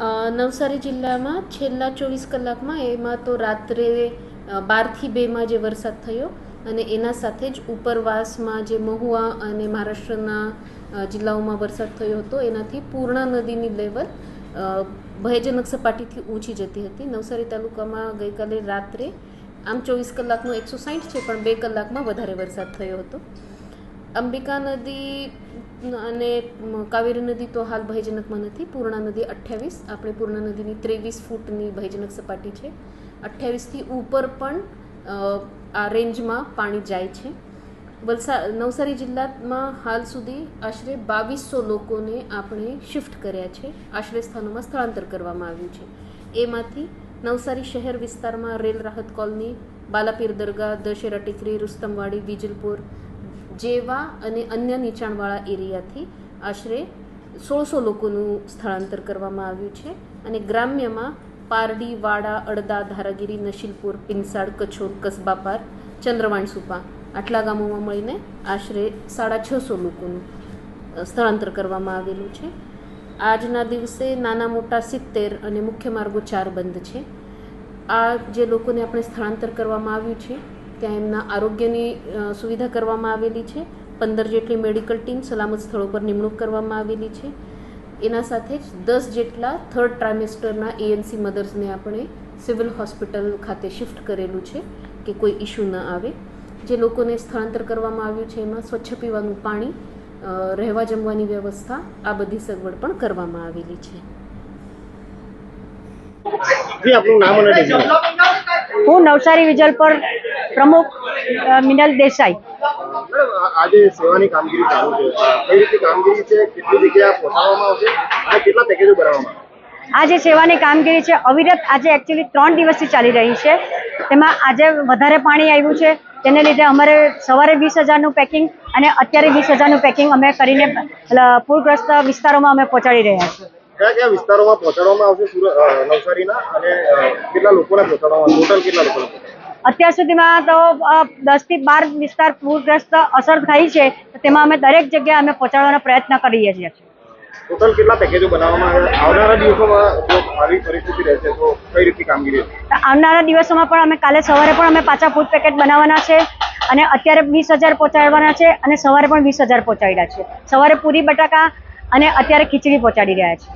નવસારી જિલ્લામાં છેલ્લા ચોવીસ કલાકમાં એમાં તો રાત્રે બારથી બેમાં જે વરસાદ થયો અને એના સાથે જ ઉપરવાસમાં જે મહુવા અને મહારાષ્ટ્રના જિલ્લાઓમાં વરસાદ થયો હતો, એનાથી પૂર્ણા નદીની લેવલ ભયજનક સપાટીથી ઊંચી જતી હતી. નવસારી તાલુકામાં ગઈકાલે રાત્રે આમ ચોવીસ કલાકનો એકસો સાઠ છે, પણ બે કલાકમાં વધારે વરસાદ થયો હતો. અંબિકા નદી અને કાવેરી નદી તો હાલ ભયજનકમાં નથી. પૂર્ણા નદી અઠ્યાવીસ. આપણે પૂર્ણા નદીની ત્રેવીસ ફૂટની ભયજનક સપાટી છે. અઠ્યાવીસથી ઉપર પણ આ રેન્જમાં પાણી જાય છે. વલસાડ નવસારી જિલ્લામાં હાલ સુધી આશરે બાવીસો લોકોને આપણે શિફ્ટ કર્યા છે. આશ્રય સ્થાનોમાં સ્થળાંતર કરવામાં આવ્યું છે. એમાંથી નવસારી શહેર વિસ્તારમાં રેલ રાહત કોલની, બાલાપીર દરગાહ, દશેરા ટેકરી, રુસ્તમવાડી, વિજલપુર જેવા અને અન્ય નીચાણવાળા એરિયાથી આશરે સોળસો લોકોનું સ્થળાંતર કરવામાં આવ્યું છે અને ગ્રામ્યમાં પારડી, વાડા, અડદા, ધારાગીરી, નશીલપુર પિંસાડ કછોર કસબાપાર ચંદ્રવાણસુપા આટલા ગામોમાં મળીને આશરે સાડા છસો લોકોનું સ્થળાંતર કરવામાં આવેલું છે. આજના દિવસે નાના મોટા સિત્તેર અને મુખ્ય માર્ગો ચાર બંધ છે. આ જે લોકોને આપણે સ્થળાંતર કરવામાં આવ્યું છે ત્યાં એમના આરોગ્યની સુવિધા કરવામાં આવેલી છે. પંદર જેટલી મેડિકલ ટીમ સલામત સ્થળો પર નિમણૂક કરવામાં આવેલી છે. એના સાથે જ દસ જેટલા થર્ડ ટ્રાઇમેસ્ટરના એએનસી મધર્સને આપણે સિવિલ હોસ્પિટલ ખાતે શિફ્ટ કરેલું છે કે કોઈ ઇસ્યુ ન આવે. જે લોકોને સ્થળાંતર કરવામાં આવ્યું છે એમાં સ્વચ્છ પીવાનું પાણી રહેવા જમવાની વ્યવસ્થા આ બધી સગવડ પણ કરવામાં આવેલી છે. હું નવસારી વિજલપર પ્રમુખ મિનલ દેસાઈ. આજે સેવાની કામગીરી ચાલુ છે. કઈ રીતે કામગીરી છે? કેટલી જગ્યા પહોંચાડવામાં આવશે? અને કેટલા પેકેજો બનાવવામાં આવશે? આ જે સેવાની કામગીરી છે અવિરત આજે એકચ્યુઅલી ત્રણ દિવસથી ચાલી રહી છે. તેમાં આજે વધારે પાણી આવ્યું છે. તેને લીધે અમારે સવારે વીસ હજારનું પેકિંગ અને અત્યારે વીસ હજારનું પેકિંગ અમે કરીને પૂરગ્રસ્ત વિસ્તારોમાં અમે પહોંચાડી રહ્યા છીએ. કયા કયા વિસ્તારોમાં પહોંચાડવામાં આવશે? નવસારીના? અને કેટલા લોકોને પહોંચાડવામાં ટોટલ કેટલા લોકોને અત્યાર સુધીમાં તો દસથી બાર વિસ્તાર પૂરગ્રસ્ત અસર થઈ છે તેમાં અમે દરેક જગ્યાએ અમે પહોંચાડવાનો પ્રયત્ન કરીએ છીએ. ટોટલ કેટલા પેકેજો બનાવવામાં આવ્યા? આવનારા દિવસોમાં જો આવી પરિસ્થિતિ રહેશે તો કઈ રીતની કામગીરી આવનારા દિવસોમાં પણ અમે કાલે સવારે પણ અમે પાછા ફૂડ પેકેટ બનાવવાના છે અને અત્યારે વીસ હજાર પહોંચાડવાના છે અને સવારે પણ વીસ હજાર પહોંચાડ્યા છે. સવારે પૂરી બટાકા અને અત્યારે ખીચડી પહોંચાડી રહ્યા છે.